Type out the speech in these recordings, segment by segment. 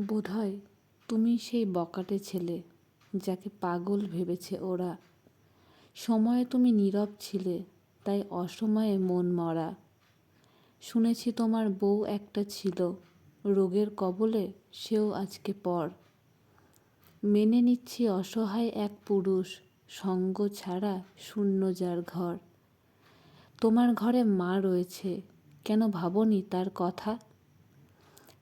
বোধহয় তুমি সেই বকাটে ছেলে যাকে পাগল ভেবেছে ওরা। সময়ে তুমি নীরব ছিলে, তাই অসময়ে মন মরা। শুনেছি তোমার বউ একটা ছিল, রোগের কবলে সেও আজকে পর। মেনে নিচ্ছি অসহায় এক পুরুষ, সঙ্গ ছাড়া শূন্য যার ঘর। তোমার ঘরে মা রয়েছে, কেন ভাবনি তার কথা?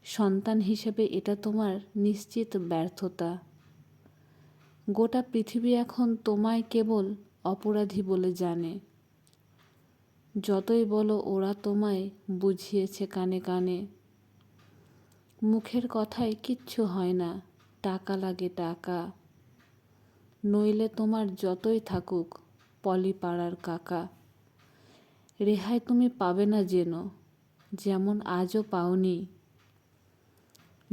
সন্তান হিসেবে এটা তোমার নিশ্চিত ব্যর্থতা। গোটা পৃথিবী এখন তোমায় কেবল অপরাধী বলে জানে। যতই বলো ওরা তোমায় বুঝিয়েছে কানে কানে। মুখের কথায় কিচ্ছু হয় না, টাকা লাগে টাকা। নইলে তোমার যতই থাকুক পলিপাড়ার কাকা। রেহাই তুমি পাবে না যেন, যেমন আজও পাওনি।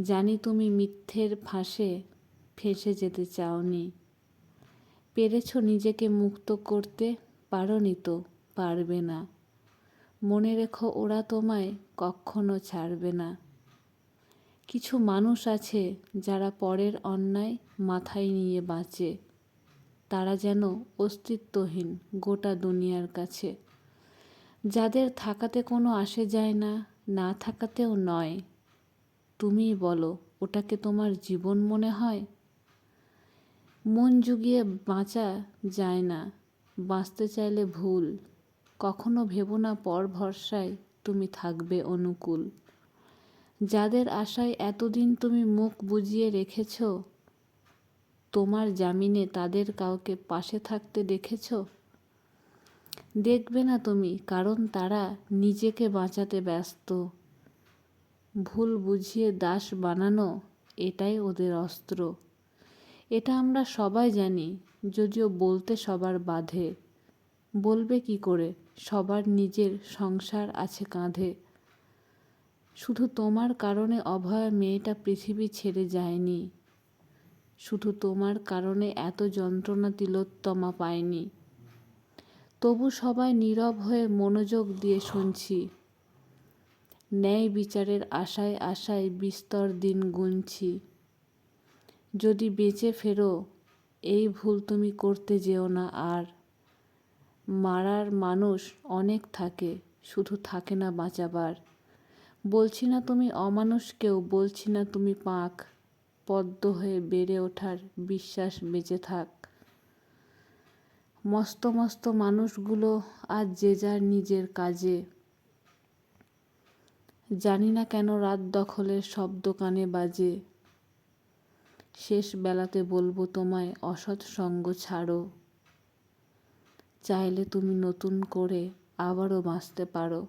জানি তুমি মিথ্যের ফাঁসে ফেসে যেতে চাওনি। পেরেছ নিজেকে মুক্ত করতে, পারোনি তো, পারবে না। মনে রেখো ওরা তোমায় কখনো ছাড়বে না। কিছু মানুষ আছে যারা পরের অন্যায় মাথায় নিয়ে বাঁচে। তারা যেন অস্তিত্বহীন গোটা দুনিয়ার কাছে। যাদের থাকাতে কোনো আসে যায় না না থাকাতেও নয়। তুমিই বলো ওটাকে তোমার জীবন মনে হয়? মন জুগিয়ে বাঁচা যায় না, বাঁচতে চাইলে ভুল। কখনো ভেবো না পর ভরসায় তুমি থাকবে অনুকূল। যাদের আশায় এতদিন তুমি মুখ বুজিয়ে রেখেছ, তোমার জামিনে তাদের কাউকে পাশে থাকতে দেখেছ? দেখবে না তুমি, কারণ তারা নিজেকে বাঁচাতে ব্যস্ত। ভুল বুঝিয়ে দাস বানানো এটাই ওদের অস্ত্র। এটা আমরা সবাই জানি, যদিও বলতে সবার বাধে। বলবে কি করে? সবার নিজের সংসার আছে কাঁধে। শুধু তোমার কারণে অভয়া মেয়েটা পৃথিবী ছেড়ে যায়নি। শুধু তোমার কারণে এত যন্ত্রণা তিলোত্তমা পায়নি। তবু সবাই নীরব হয়ে মনোযোগ দিয়ে শুনছি। ন্যায় বিচারের আশায় আশায় বিস্তর দিন গুনছি। যদি বেঁচে ফেরো, এই ভুল তুমি করতে যেও না আর। মারার মানুষ অনেক থাকে, শুধু থাকে না বাঁচাবার। বলছি না তুমি অমানুষ কেউ বলছি না তুমি পাক। পদ্ম হয়ে বেড়ে ওঠার বিশ্বাস বেঁচে থাক। মস্ত মস্ত মানুষগুলো আজ যে যার নিজের কাজে। জানি না কেন রাত দখলের সব দোকানে বাজে। শেষ বেলাতে বলব তোমায়, অসৎ সঙ্গ ছাড়ো। চাইলে তুমি নতুন করে আবারও বাঁচতে পারো।